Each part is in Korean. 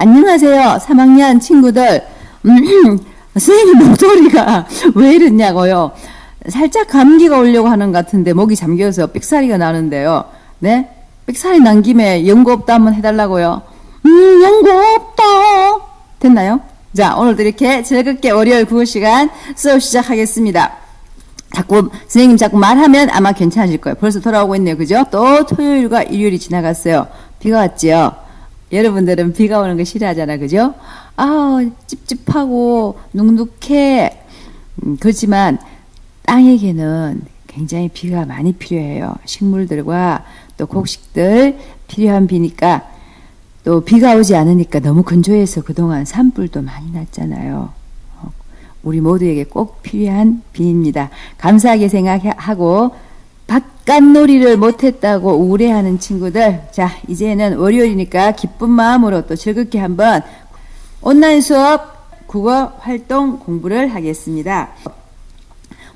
안녕하세요. 3학년 친구들. 음, 선생님 목소리가 왜 이랬냐고요. 살짝 감기가 오려고 하는 것 같은데 목이 잠겨서 삑사리가 나는데요. 네? 삑사리 난 김에 연고 없다 한번 해달라고요. 음, 연고 없다. 됐나요? 자, 오늘도 이렇게 즐겁게 월요일 국어 시간 수업 시작하겠습니다. 자꾸 선생님 자꾸 말하면 아마 괜찮아질 거예요. 벌써 돌아오고 있네요. 그죠? 또 토요일과 일요일이 지나갔어요. 비가 왔지요. 여러분들은 비가 오는 거 싫어하잖아. 그죠? 아, 찝찝하고 눅눅해. 음, 그렇지만 땅에게는 굉장히 비가 많이 필요해요. 식물들과 또 곡식들 필요한 비니까 또 비가 오지 않으니까 너무 건조해서 그동안 산불도 많이 났잖아요. 어, 우리 모두에게 꼭 필요한 비입니다. 감사하게 생각하고 바깥놀이를 못했다고 우울해하는 친구들 자 이제는 월요일이니까 기쁜 마음으로 또 즐겁게 한번 온라인 수업 국어 활동 공부를 하겠습니다.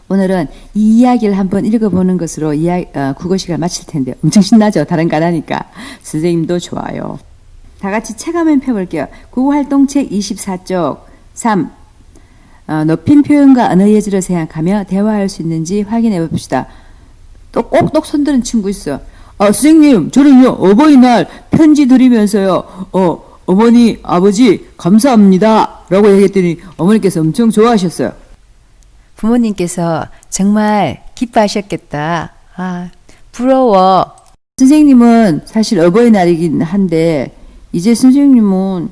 오늘은 이 이야기를 한번 읽어보는 것으로 이야, 어, 국어 시간 마칠 텐데 엄청 신나죠? 다른 하니까 선생님도 좋아요. 다 같이 책 한번 펴볼게요. 국어 활동책 24쪽 3 어, 높인 표현과 언어 예절을 생각하며 대화할 수 있는지 확인해 봅시다. 또 꼭똑 손드는 친구 있어. 아, 선생님, 저는요, 어버이날 편지 드리면서요, 어, 어머니, 아버지, 감사합니다. 라고 얘기했더니 어머니께서 엄청 좋아하셨어요. 부모님께서 정말 기뻐하셨겠다. 아, 부러워. 선생님은 사실 어버이날이긴 한데, 이제 선생님은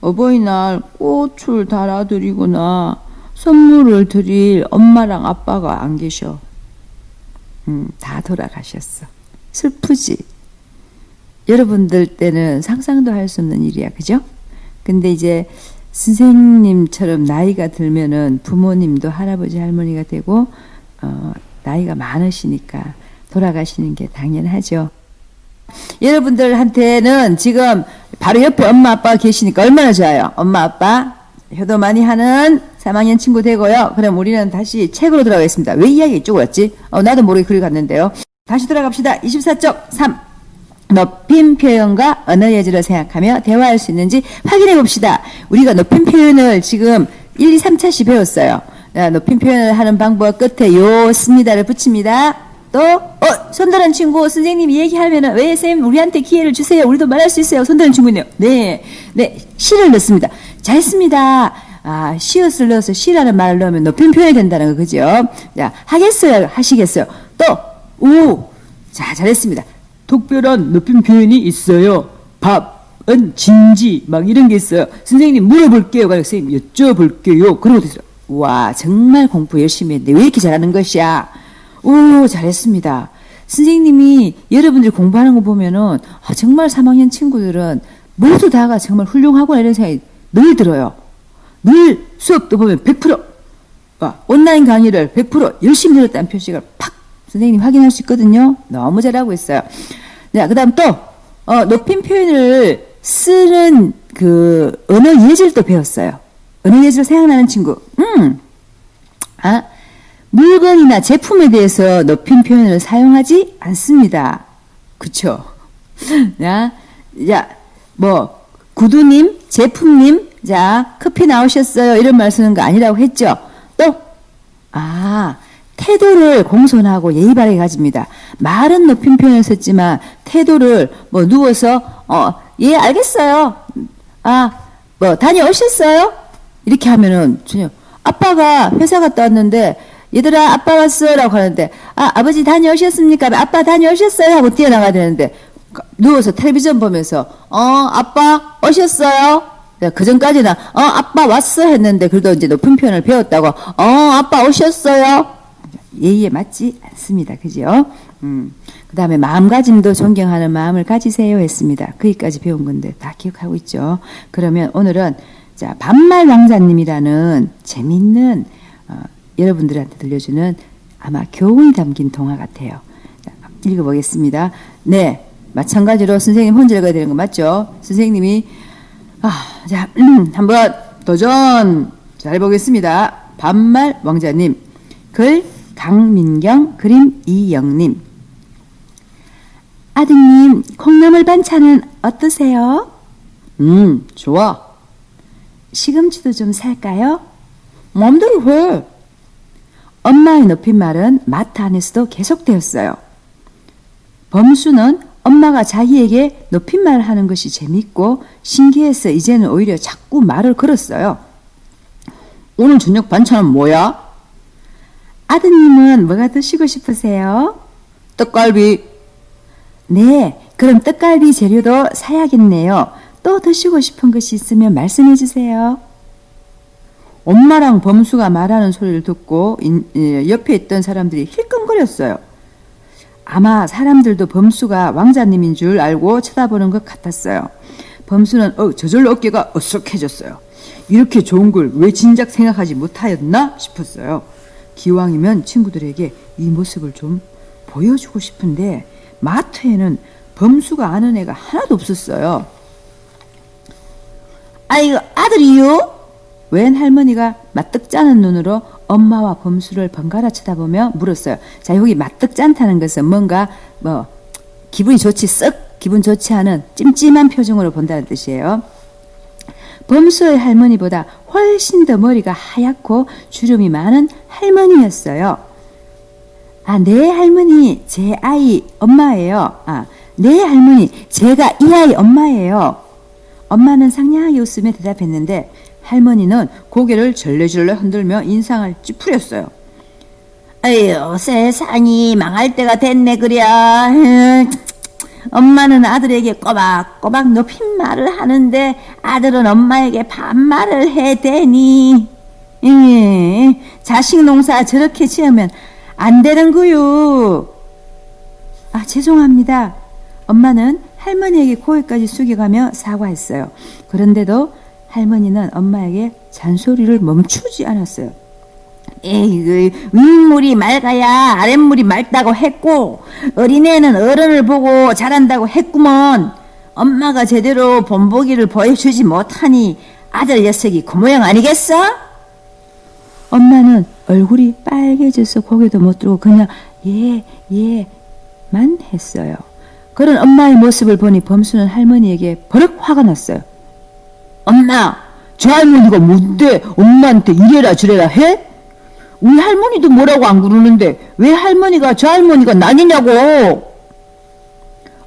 어버이날 꽃을 달아드리거나 선물을 드릴 엄마랑 아빠가 안 계셔. 음, 다 돌아가셨어. 슬프지? 여러분들 때는 상상도 할 수 없는 일이야, 그죠? 근데 이제 선생님처럼 나이가 들면은 부모님도 할아버지, 할머니가 되고, 어, 나이가 많으시니까 돌아가시는 게 당연하죠. 여러분들한테는 지금 바로 옆에 엄마 아빠가 계시니까 얼마나 좋아요. 엄마 아빠 효도 많이 하는 3학년 친구 되고요. 그럼 우리는 다시 책으로 돌아가겠습니다. 왜 이야기 이쪽으로 왔지? 어, 나도 모르게 글을 갔는데요. 다시 돌아갑시다. 24쪽 3. 높임 표현과 언어 예절을 생각하며 대화할 수 있는지 확인해 봅시다. 우리가 높임 표현을 지금 1, 2, 3차시 배웠어요. 자, 높임 표현을 하는 방법 끝에 요 씁니다를 붙입니다. 또, 어, 손드는 친구, 선생님이 얘기하면은, 왜, 쌤, 우리한테 기회를 주세요. 우리도 말할 수 있어요. 손드는 친구네요. 네. 네. 시를 넣습니다. 잘했습니다. 아, 시옷을 넣어서 시라는 말을 넣으면 높임 표현이 된다는 거, 그죠? 자, 하겠어요? 하시겠어요? 또, 오! 자, 잘했습니다. 특별한 높임 표현이 있어요. 밥은 진지, 막 이런 게 있어요. 선생님 물어볼게요. 그래서 선생님 여쭤볼게요. 것도 있어요. 와, 정말 공부 열심히 했는데 왜 이렇게 잘하는 것이야? 오, 잘했습니다. 선생님이 여러분들이 공부하는 거 보면은 아, 정말 3학년 친구들은 모두 다가 정말 훌륭하구나 이런 생각이 늘 들어요. 늘 수업도 보면 100% 아, 온라인 강의를 100% 열심히 들었다는 표식을 팍 선생님 확인할 수 있거든요. 너무 잘하고 있어요. 자, 그 다음 또, 어, 높임 표현을 쓰는 그 언어 예절도 배웠어요. 언어 예절 생각나는 친구. 음, 아, 물건이나 제품에 대해서 높임 표현을 사용하지 않습니다. 그쵸? 자, 자, 뭐, 구두님, 제품님, 자, 커피 나오셨어요. 이런 말 쓰는 거 아니라고 했죠? 또, 아, 태도를 공손하고 예의 바르게 가집니다. 말은 높임 표현을 썼지만, 태도를 뭐 누워서, 어, 예, 알겠어요. 아, 뭐, 다녀오셨어요? 이렇게 하면은, 전혀, 아빠가 회사 갔다 왔는데, 얘들아, 아빠 왔어. 라고 하는데, 아, 아버지 다녀오셨습니까? 아빠 다녀오셨어요? 하고 뛰어나가야 되는데, 누워서 텔레비전 보면서, 어, 아빠 오셨어요? 그 전까지는, 어, 아빠 왔어. 했는데, 그래도 이제 높은 표현을 배웠다고, 어, 아빠 오셨어요? 예의에 맞지 않습니다. 그죠? 음. 그 다음에 마음가짐도 존경하는 마음을 가지세요 했습니다. 거기까지 배운 건데 다 기억하고 있죠. 그러면 오늘은 자, 반말 왕자님이라는 재밌는 어, 여러분들한테 들려주는 아마 교훈이 담긴 동화 같아요. 자, 읽어보겠습니다. 네. 마찬가지로 선생님 혼자 읽어야 되는 거 맞죠? 선생님이, 아, 자, 음, 한번 도전! 잘 보겠습니다. 반말 왕자님. 글 강민경, 그림 이영님. 아드님, 콩나물 반찬은 어떠세요? 음, 좋아. 시금치도 좀 살까요? 마음대로 해. 엄마의 높임말은 마트 안에서도 계속되었어요. 범수는 엄마가 자기에게 높임말 하는 것이 재밌고 신기해서 이제는 오히려 자꾸 말을 걸었어요. 오늘 저녁 반찬은 뭐야? 아드님은 뭐가 드시고 싶으세요? 떡갈비. 네, 그럼 떡갈비 재료도 사야겠네요. 또 드시고 싶은 것이 있으면 말씀해 주세요. 엄마랑 범수가 말하는 소리를 듣고 인- 예, 옆에 있던 사람들이 힐끔거렸어요. 아마 사람들도 범수가 왕자님인 줄 알고 쳐다보는 것 같았어요. 범수는 어, 저절로 어깨가 어석해졌어요. 이렇게 좋은 걸 왜 진작 생각하지 못하였나 싶었어요. 기왕이면 친구들에게 이 모습을 좀 보여주고 싶은데 마트에는 범수가 아는 애가 하나도 없었어요. 아이고, 아들이요? 웬 할머니가 마뜩 짜는 눈으로 엄마와 범수를 번갈아 쳐다보며 물었어요. 자, 여기 마뜩 짠다는 것은 뭔가 뭐 기분이 좋지 썩 기분 좋지 않은 찜찜한 표정으로 본다는 뜻이에요. 범수의 할머니보다 훨씬 더 머리가 하얗고 주름이 많은 할머니였어요. 아, 네 할머니, 제 아이 엄마예요. 아, 네 할머니, 제가 이 아이 엄마예요. 엄마는 상냥하게 웃으며 대답했는데 할머니는 고개를 절레절레 흔들며 인상을 찌푸렸어요. 에휴 세상이 망할 때가 됐네 에휴, 엄마는 아들에게 꼬박꼬박 높임 말을 하는데 아들은 엄마에게 반말을 해대니 예, 자식 농사 저렇게 지으면 안 되는 거요 아 죄송합니다. 엄마는 할머니에게 고개까지 숙여가며 사과했어요. 그런데도 할머니는 엄마에게 잔소리를 멈추지 않았어요 에이, 윗물이 맑아야 아랫물이 맑다고 했고, 어린애는 어른을 보고 자란다고 했구먼. 엄마가 제대로 본보기를 보여주지 못하니 아들 녀석이 그 모양 아니겠어? 엄마는 얼굴이 빨개져서 고개도 못 들고 그냥 예, 예만 했어요. 그런 엄마의 모습을 보니 범수는 할머니에게 버럭 화가 났어요. 엄마, 저 할머니가 뭔데 엄마한테 이래라 저래라 해? 우리 할머니도 뭐라고 안 그러는데 왜 할머니가 저 할머니가 나뉘냐고?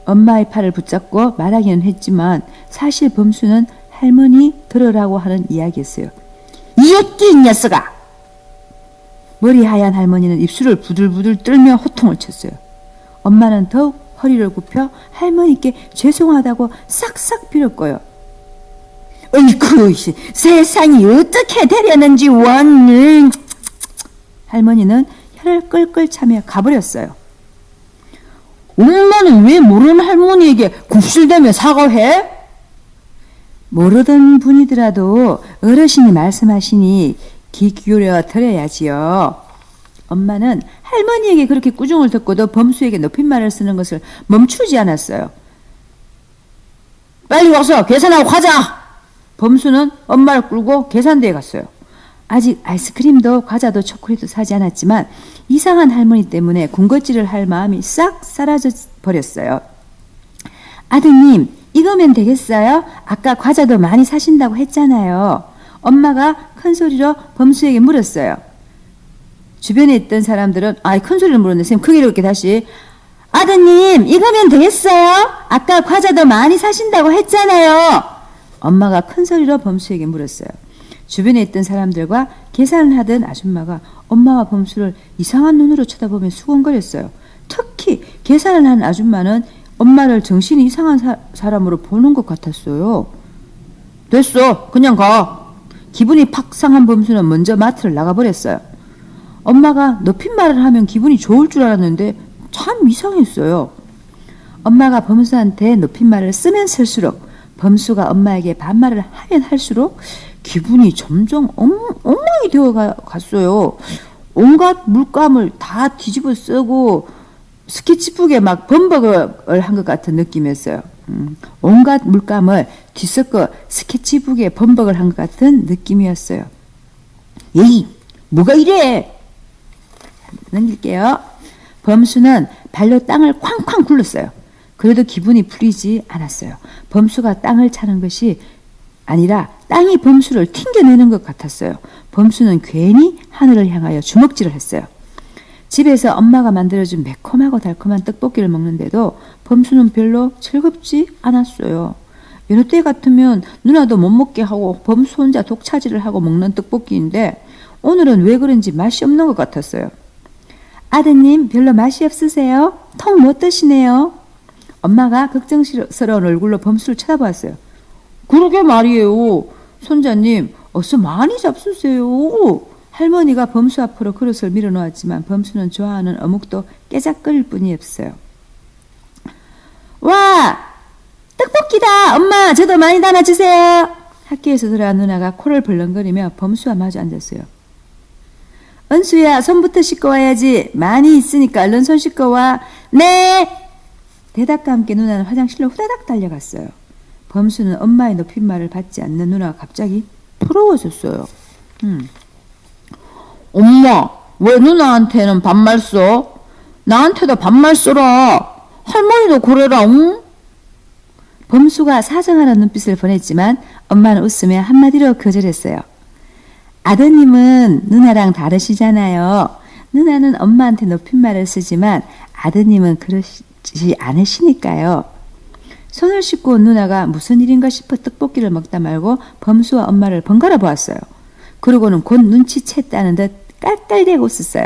엄마의 팔을 붙잡고 말하기는 했지만 사실 범수는 할머니 들으라고 하는 이야기였어요. 이었기 이 녀석아! 머리 하얀 할머니는 입술을 부들부들 떨며 호통을 쳤어요. 엄마는 더욱 허리를 굽혀 할머니께 죄송하다고 싹싹 빌었고요. 어이쿠, 씨, 세상이 어떻게 되려는지 원. 할머니는 혀를 끌끌 차며 가버렸어요. 엄마는 왜 모르는 할머니에게 굽실대며 사과해? 모르던 분이더라도 어르신이 말씀하시니 귀 기울여 들어야지요. 엄마는 할머니에게 그렇게 꾸중을 듣고도 범수에게 높임말을 쓰는 것을 멈추지 않았어요. 빨리 와서 계산하고 가자. 범수는 엄마를 끌고 계산대에 갔어요. 아직 아이스크림도 과자도 초콜릿도 사지 않았지만 이상한 할머니 때문에 군것질을 할 마음이 싹 사라져 버렸어요. 아드님, 이거면 되겠어요? 아까 과자도 많이 사신다고 했잖아요. 엄마가 큰 소리로 범수에게 물었어요. 주변에 있던 사람들은 아이 큰 소리를 물었네. 쌤 크게 이렇게 다시 아드님, 이거면 되겠어요? 아까 과자도 많이 사신다고 했잖아요. 엄마가 큰 소리로 범수에게 물었어요. 주변에 있던 사람들과 계산을 하던 아줌마가 엄마와 범수를 이상한 눈으로 쳐다보며 수건거렸어요. 특히 계산을 하는 아줌마는 엄마를 정신이 이상한 사, 사람으로 보는 것 같았어요. 됐어. 그냥 가. 기분이 팍 상한 범수는 먼저 마트를 나가버렸어요. 엄마가 높임말을 하면 기분이 좋을 줄 알았는데 참 이상했어요. 엄마가 범수한테 높임말을 쓰면 쓸수록 범수가 엄마에게 반말을 하면 할수록 기분이 점점 엉, 엉망이 되어 가- 갔어요. 온갖 물감을 다 뒤집어 쓰고 스케치북에 막 범벅을 한 것 같은 느낌이었어요. 음, 온갖 물감을 뒤섞어 스케치북에 범벅을 한 것 같은 느낌이었어요. 에이, 뭐가 이래? 넘길게요. 범수는 발로 땅을 쾅쾅 굴렀어요. 그래도 기분이 풀리지 않았어요. 범수가 땅을 차는 것이 아니라 땅이 범수를 튕겨내는 것 같았어요. 범수는 괜히 하늘을 향하여 주먹질을 했어요. 집에서 엄마가 만들어준 매콤하고 달콤한 떡볶이를 먹는데도 범수는 별로 즐겁지 않았어요. 여느 때 같으면 누나도 못 먹게 하고 범수 혼자 독차지를 하고 먹는 떡볶이인데 오늘은 왜 그런지 맛이 없는 것 같았어요. 아드님 별로 맛이 없으세요? 통못 드시네요. 엄마가 걱정스러운 얼굴로 범수를 쳐다보았어요. 그러게 말이에요. 손자님, 어서 많이 잡수세요. 할머니가 범수 앞으로 그릇을 밀어놓았지만 범수는 좋아하는 어묵도 깨작거릴 뿐이었어요. 와! 떡볶이다! 엄마, 저도 많이 담아주세요! 학교에서 돌아온 누나가 코를 벌렁거리며 범수와 마주 앉았어요. 은수야, 손부터 씻고 와야지. 많이 있으니까 얼른 손 씻고 와. 네! 대답과 함께 누나는 화장실로 후다닥 달려갔어요. 범수는 엄마의 높임말을 받지 않는 누나가 갑자기 부러워졌어요. 음. 엄마, 왜 누나한테는 반말 써? 나한테도 반말 써라. 할머니도 그래라, 응? 범수가 사정하는 눈빛을 보냈지만 엄마는 웃으며 한마디로 거절했어요. 아드님은 누나랑 다르시잖아요. 누나는 엄마한테 높임말을 쓰지만 아드님은 그러 지 않으시니까요. 손을 씻고 온 누나가 무슨 일인가 싶어 떡볶이를 먹다 말고 범수와 엄마를 번갈아 보았어요. 그러고는 곧 눈치챘다는 듯 깔깔대고 웃었어요.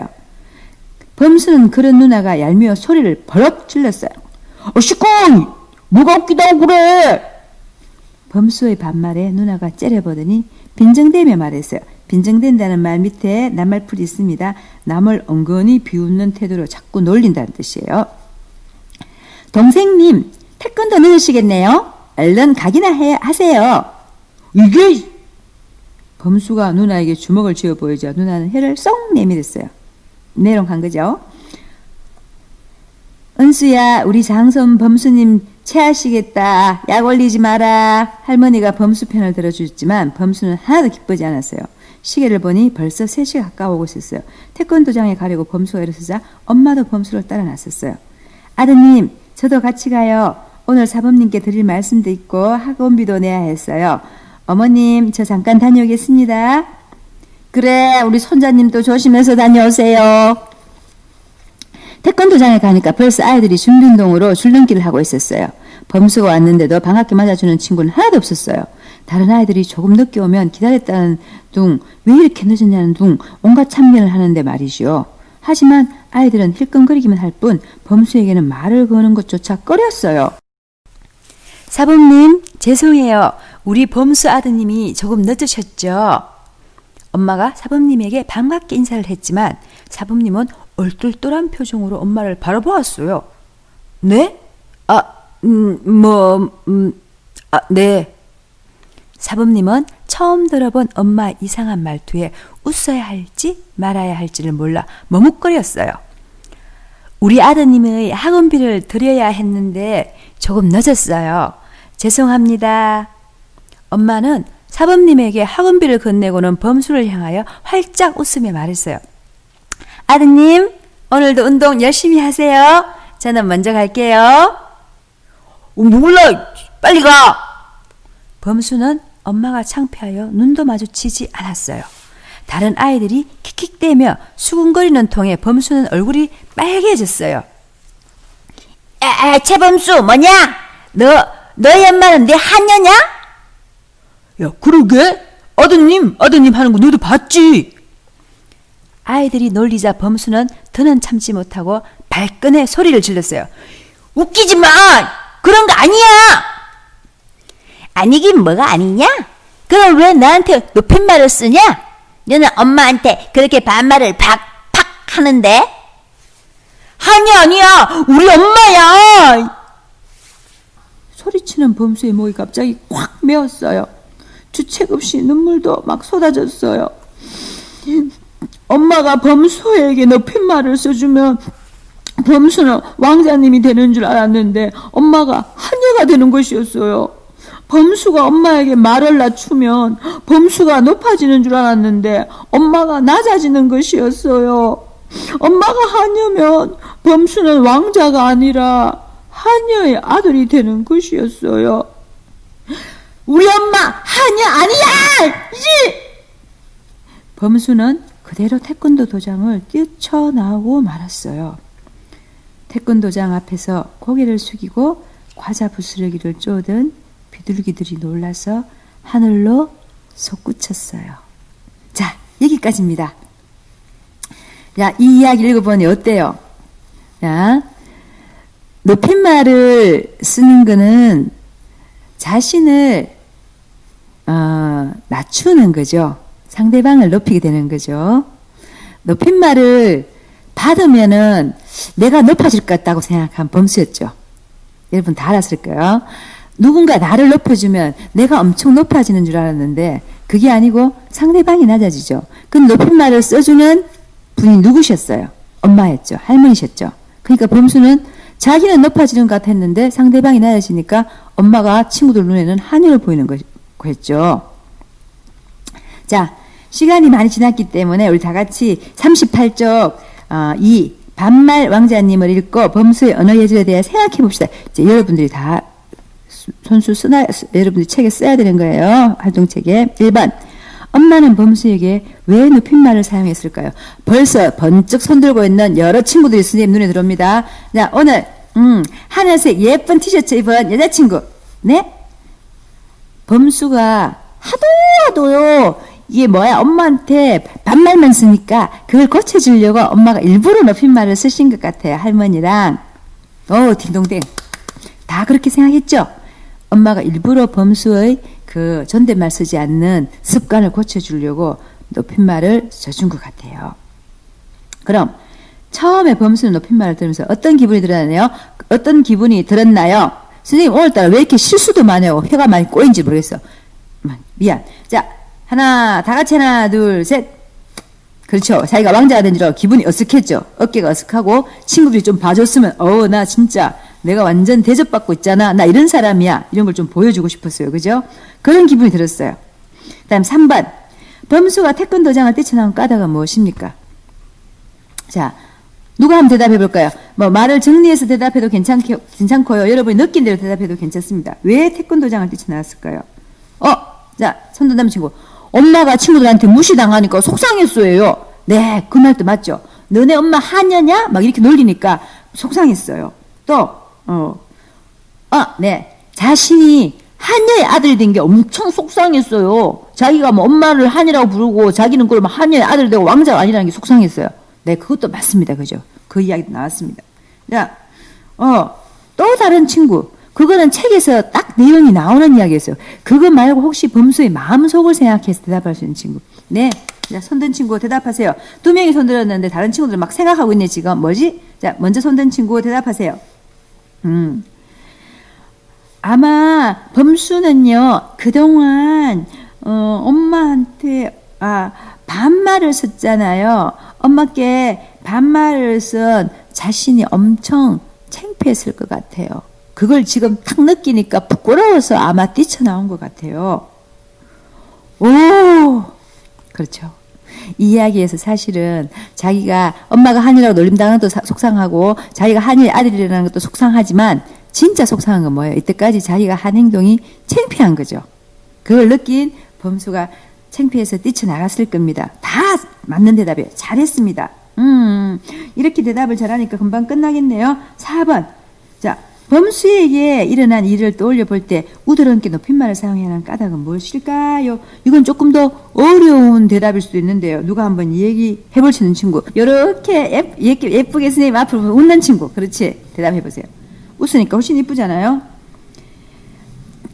범수는 그런 누나가 얄미워 소리를 버럭 질렀어요. 어, 시끄 뭐가 웃기다고 그래? 범수의 반말에 누나가 째려보더니 빈정대며 말했어요. 빈정댄다는 말 밑에 낱말풀이 있습니다. 남을 엉거니 비웃는 태도로 자꾸 놀린다는 뜻이에요. 동생님, 태권도 늦으시겠네요. 얼른 가기나 해, 하세요. 이게, 범수가 누나에게 주먹을 쥐어 보이자 누나는 혀를 쏙 내밀었어요. 메롱한 거죠. 은수야, 우리 장손 범수님 체하시겠다. 약 올리지 마라. 할머니가 범수 편을 들어주지만 범수는 하나도 기쁘지 않았어요. 시계를 보니 벌써 3시가 가까워오고 있었어요. 태권도장에 가려고 범수가 일어서자 엄마도 범수를 따라 나섰어요. 아드님, 저도 같이 가요. 오늘 사범님께 드릴 말씀도 있고 학원비도 내야 했어요. 어머님, 저 잠깐 다녀오겠습니다. 그래, 우리 손자님도 조심해서 다녀오세요. 태권도장에 가니까 벌써 아이들이 준비운동으로 줄넘기를 하고 있었어요. 범수가 왔는데도 반갑게 맞아주는 친구는 하나도 없었어요. 다른 아이들이 조금 늦게 오면 기다렸다는 둥, 왜 이렇게 늦었냐는 둥, 온갖 참견을 하는데 말이죠. 하지만 아이들은 힐끔거리기만 할 뿐 범수에게는 말을 거는 것조차 꺼렸어요. 사범님, 죄송해요. 우리 범수 아드님이 조금 늦으셨죠? 엄마가 사범님에게 반갑게 인사를 했지만 사범님은 얼떨떨한 표정으로 엄마를 바라보았어요. 네? 아, 음, 뭐, 음, 아, 네. 사범님은 처음 들어본 엄마 이상한 말투에 웃어야 할지 말아야 할지를 몰라 머뭇거렸어요. 우리 아드님의 학원비를 드려야 했는데 조금 늦었어요. 죄송합니다. 엄마는 사범님에게 학원비를 건네고는 범수를 향하여 활짝 웃으며 말했어요. 아드님, 오늘도 운동 열심히 하세요. 저는 먼저 갈게요. 어, 몰라, 빨리 가! 범수는 엄마가 창피하여 눈도 마주치지 않았어요. 다른 아이들이 킥킥대며 수군거리는 통에 범수는 얼굴이 빨개졌어요. 에, 최범수 뭐냐? 너 너희 엄마는 내 한녀냐? 야, 그러게? 아드님, 아드님 하는 거 너도 봤지? 아이들이 놀리자 범수는 더는 참지 못하고 발끈해 소리를 질렀어요. 웃기지 마. 그런 거 아니야. 아니긴 뭐가 아니냐? 그럼 왜 나한테 높임말을 쓰냐? 너는 엄마한테 그렇게 반말을 팍팍 하는데? 아니야, 아니야! 우리 엄마야! 소리치는 범수의 목이 갑자기 꽉 메었어요. 주책 없이 눈물도 막 쏟아졌어요. 엄마가 범수에게 높임말을 써주면 범수는 왕자님이 되는 줄 알았는데 엄마가 하녀가 되는 것이었어요. 범수가 엄마에게 말을 낮추면 범수가 높아지는 줄 알았는데 엄마가 낮아지는 것이었어요. 엄마가 하녀면 범수는 왕자가 아니라 하녀의 아들이 되는 것이었어요. 우리 엄마 하녀 아니야! 이지! 범수는 그대로 태권도 도장을 뛰쳐나오고 말았어요. 태권도장 앞에서 고개를 숙이고 과자 부스러기를 쪼든 비둘기들이 놀라서 하늘로 솟구쳤어요. 자, 여기까지입니다. 자, 이 이야기 읽어보니 어때요? 자, 높임말을 쓰는 거는 자신을 어, 낮추는 거죠. 상대방을 높이게 되는 거죠. 높임말을 받으면은 내가 높아질 것 같다고 생각한 범수였죠. 여러분 다 알았을 거예요. 누군가 나를 높여주면 내가 엄청 높아지는 줄 알았는데 그게 아니고 상대방이 낮아지죠. 그 높임말을 써주는 분이 누구셨어요? 엄마였죠. 할머니셨죠. 그러니까 범수는 자기는 높아지는 것 같았는데 상대방이 낮아지니까 엄마가 친구들 눈에는 하늘을 보이는 거- 거였죠. 자, 시간이 많이 지났기 때문에 우리 다 같이 38쪽 어, 이 반말 왕자님을 읽고 범수의 언어 예절에 대해 생각해 봅시다. 이제 여러분들이 다 수- 손수 쓰나 쓰- 여러분들이 책에 써야 되는 거예요. 활동책에 1번 엄마는 범수에게 왜 높임말을 사용했을까요? 벌써 번쩍 손들고 있는 여러 친구들이 선생님 눈에 들어옵니다. 자, 오늘 음, 하늘색 예쁜 티셔츠 입은 여자친구. 네? 범수가 하도 하도요 이게 뭐야 엄마한테 반말만 쓰니까 그걸 고쳐주려고 엄마가 일부러 높임말을 쓰신 것 같아요 할머니랑 오 딩동댕 다 그렇게 생각했죠 엄마가 일부러 범수의 그 존댓말 쓰지 않는 습관을 고쳐주려고 높임말을 써준 것 같아요 그럼 처음에 범수는 높임말을 들으면서 어떤 기분이 들었나요? 어떤 기분이 들었나요? 선생님 오늘따라 왜 이렇게 실수도 많아요? 혀가 많이 꼬인지 모르겠어. 음, 미안. 자 하나 다 같이 하나 둘 셋. 그렇죠. 자기가 왕자가 된 줄 알고 기분이 어색했죠. 어깨가 어색하고 친구들이 좀 봐줬으면 어나 진짜 내가 완전 대접받고 있잖아. 나 이런 사람이야. 이런 걸 좀 보여주고 싶었어요. 그죠? 그런 기분이 들었어요. 그 다음 3번 범수가 태권도장을 뛰쳐나온 까닭은 무엇입니까? 자, 누가 한번 대답해 볼까요? 뭐 말을 정리해서 대답해도 괜찮게, 괜찮고요. 여러분이 느낀 대로 대답해도 괜찮습니다. 왜 태권도장을 뛰쳐나왔을까요? 어, 자, 손든다는 친구. 엄마가 친구들한테 무시당하니까 속상했어요. 네, 그 말도 맞죠. 너네 엄마 하녀냐? 막 이렇게 놀리니까 속상했어요. 또, 어, 아, 네. 자신이 한여의 아들이 된게 엄청 속상했어요. 자기가 뭐 엄마를 한이라고 부르고 자기는 그러면 한여의 아들 되고 왕자가 아니라는 게 속상했어요. 네, 그것도 맞습니다. 그죠? 그 이야기도 나왔습니다. 자, 어, 또 다른 친구. 그거는 책에서 딱 내용이 나오는 이야기였어요. 그거 말고 혹시 범수의 마음속을 생각해서 대답할 수 있는 친구. 네. 자, 손든 친구 대답하세요. 두 명이 손들었는데 다른 친구들 막 생각하고 있네, 지금. 뭐지? 자, 먼저 손든 친구 대답하세요. 음. 아마 범수는요 그동안 어, 엄마한테 아 반말을 썼잖아요. 엄마께 반말을 쓴 자신이 엄청 창피했을 것 같아요. 그걸 지금 탁 느끼니까 부끄러워서 아마 뛰쳐나온 것 같아요. 오, 그렇죠. 이 이야기에서 사실은 자기가 엄마가 한이라고 놀림당하는 것도 사- 속상하고 자기가 한이 아들이라는 것도 속상하지만 진짜 속상한 건 뭐예요? 이때까지 자기가 한 행동이 창피한 거죠. 그걸 느낀 범수가 창피해서 뛰쳐나갔을 겁니다. 다 맞는 대답이에요. 잘했습니다. 음, 이렇게 대답을 잘하니까 금방 끝나겠네요. 4번. 자, 범수에게 일어난 일을 떠올려 볼 때 우드럽게 높임말을 사용해야 하는 까닭은 무엇일까요? 이건 조금 더 어려운 대답일 수도 있는데요. 누가 한번 얘기해 볼수 있는 친구. 요렇게 예쁘게, 선생님 앞으로 웃는 친구. 그렇지? 대답해 보세요. 웃으니까 훨씬 이쁘잖아요.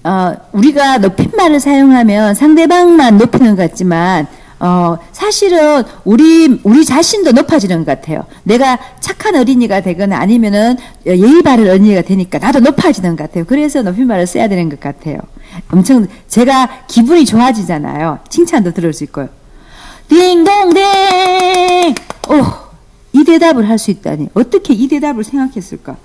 어, 우리가 높임말을 사용하면 상대방만 높이는 것 같지만 어, 사실은 우리 우리 자신도 높아지는 것 같아요. 내가 착한 어린이가 되거나 아니면은 예의 바른 어린이가 되니까 나도 높아지는 것 같아요. 그래서 높임말을 써야 되는 것 같아요. 엄청 제가 기분이 좋아지잖아요. 칭찬도 들을 수 있고요. 딩동댕! 오, 이 대답을 할 수 있다니. 어떻게 이 대답을 생각했을까?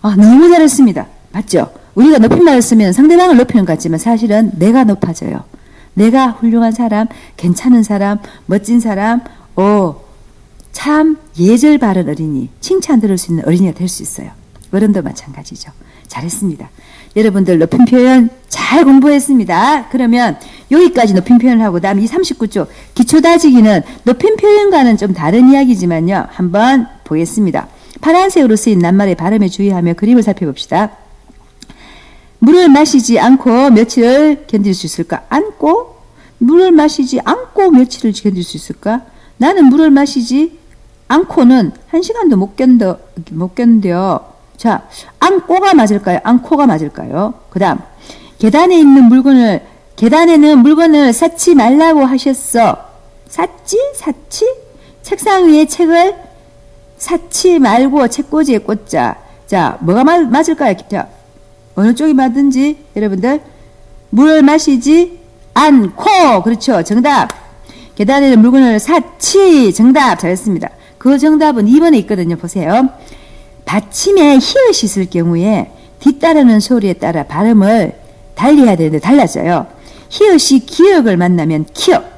아, 너무 잘했습니다. 맞죠? 우리가 높임말을 쓰면 상대방을 높이는 것 같지만 사실은 내가 높아져요. 내가 훌륭한 사람, 괜찮은 사람, 멋진 사람, 오, 참 예절 바른 어린이, 칭찬 들을 수 있는 어린이가 될 수 있어요. 어른도 마찬가지죠. 잘했습니다. 여러분들 높임 표현 잘 공부했습니다. 그러면 여기까지 높임 표현을 하고 다음 이 39쪽 기초 다지기는 높임 표현과는 좀 다른 이야기지만요. 한번 보겠습니다. 파란색으로 쓰인 낱말의 발음에 주의하며 그림을 살펴봅시다. 물을 마시지 않고 며칠을 견딜 수 있을까? 않고 물을 마시지 않고 며칠을 견딜 수 있을까? 나는 물을 마시지 않고는 한 시간도 못 견뎌 못 견뎌. 자, 안고가 맞을까요? 안코가 맞을까요? 그다음 계단에 있는 물건을 계단에는 물건을 쌓지 말라고 하셨어. 샀지? 샀지? 책상 위에 책을 쌓지 말고 책꽂이에 꽂자. 자, 뭐가 맞, 맞을까요? 자, 어느 쪽이 맞든지 여러분들. 물을 마시지 않고. 그렇죠. 정답. 계단에는 물건을 사치 정답. 잘했습니다. 그 정답은 2번에 있거든요. 보세요. 받침에 히읗이 있을 경우에 뒤따르는 소리에 따라 발음을 달리해야 되는데 달라져요. 히읗이 기역을 만나면 키역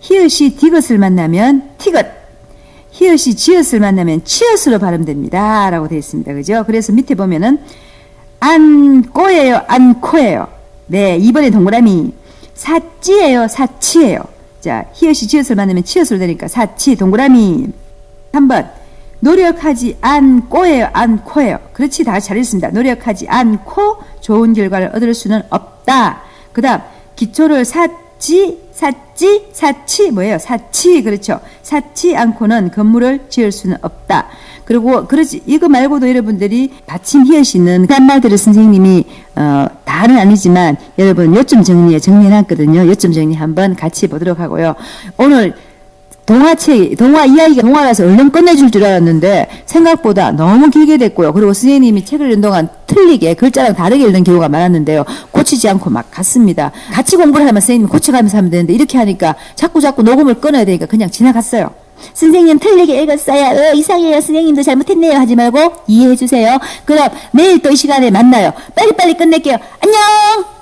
히읗이 디귿을 만나면 티귿. 히읗이 지읒을 만나면 치읒으로 발음됩니다. 라고 되어 있습니다. 그죠? 그래서 밑에 보면은 안꼬예요, 안코예요. 네, 2번에 동그라미. 사찌예요, 사치예요. 자, 히읗이 지읒을 만나면 치읒으로 되니까 사치, 동그라미. 3번. 노력하지 않고예요, 않고예요. 그렇지, 다 잘했습니다. 노력하지 않고 좋은 결과를 얻을 수는 없다. 그 다음, 기초를 샀 지, 샀지, 사치, 뭐예요? 사치, 그렇죠. 사치 않고는 건물을 지을 수는 없다. 그리고, 그렇지, 이거 말고도 여러분들이 받침 딴 말들을 선생님이, 어, 다는 아니지만, 여러분, 요점 정리에 정리해놨거든요. 요점 정리 한번 같이 보도록 하고요. 오늘, 동화책, 동화 이야기가 동화라서 얼른 끝내줄 줄 알았는데 생각보다 너무 길게 됐고요. 그리고 선생님이 책을 읽는 동안 틀리게 글자랑 다르게 읽는 경우가 많았는데요. 고치지 않고 막 갔습니다. 같이 공부를 하면 선생님이 고쳐가면서 하면 되는데 이렇게 하니까 자꾸 자꾸 녹음을 끊어야 되니까 그냥 지나갔어요. 선생님 틀리게 읽었어요. 어, 이상해요. 선생님도 잘못했네요. 하지 말고 이해해 주세요. 그럼 내일 또 이 시간에 만나요. 빨리빨리 끝낼게요. 안녕!